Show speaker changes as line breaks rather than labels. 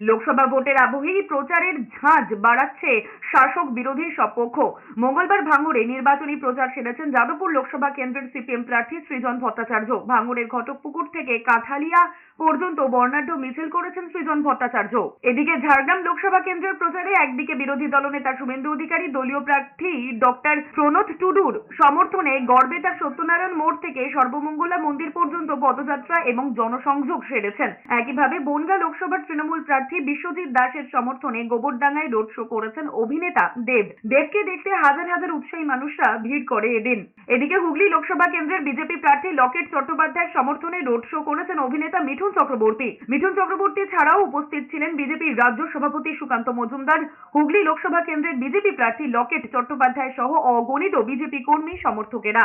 লোকসভা ভোটের আবহেই প্রচারের ঝাঁজ বাড়াচ্ছে শাসক বিরোধী সব পক্ষ মঙ্গলবার ভাঙড়ে নির্বাচনী প্রচার সেরেছেন যাদবপুর লোকসভা কেন্দ্রের সিপিএম প্রার্থী সৃজন ভট্টাচার্য। ভাঙড়ের ঘটকপুকুর থেকে কাঠালিয়া পর্যন্ত বর্ণাঢ্য মিছিল করেছেন সৃজন ভট্টাচার্য। এদিকে ঝাড়গ্রাম লোকসভা কেন্দ্রের প্রচারে একদিকে বিরোধী দলনেতা শুভেন্দু অধিকারী, দলীয় প্রার্থী ডক্টর প্রণোদ টুডুর সমর্থনে গড়বেতা সত্যনারায়ণ মোড় থেকে সর্বমঙ্গলা মন্দির পর্যন্ত পদযাত্রা এবং জনসংযোগ সেরেছেন। একইভাবে বনগা লোকসভার তৃণমূল প্রার্থী বিশ্বজিৎ দাসের সমর্থনে গোবরডাঙ্গায় রোড শো করেছেন অভিনেতা দেব। দেবকে দেখতে হাজার হাজার উৎসাহী মানুষরা ভিড় করে এদিন। এদিকে হুগলি লোকসভা কেন্দ্রের বিজেপি প্রার্থী লকেট চট্টোপাধ্যায়ের সমর্থনে রোড শো করেছেন অভিনেতা মিঠুন চক্রবর্তী। মিঠুন চক্রবর্তী ছাড়াও উপস্থিত ছিলেন বিজেপির রাজ্য সভাপতি সুকান্ত মজুমদার, হুগলি লোকসভা কেন্দ্রের বিজেপি প্রার্থী লকেট চট্টোপাধ্যায় সহ অগণিত বিজেপি কর্মী সমর্থকেরা।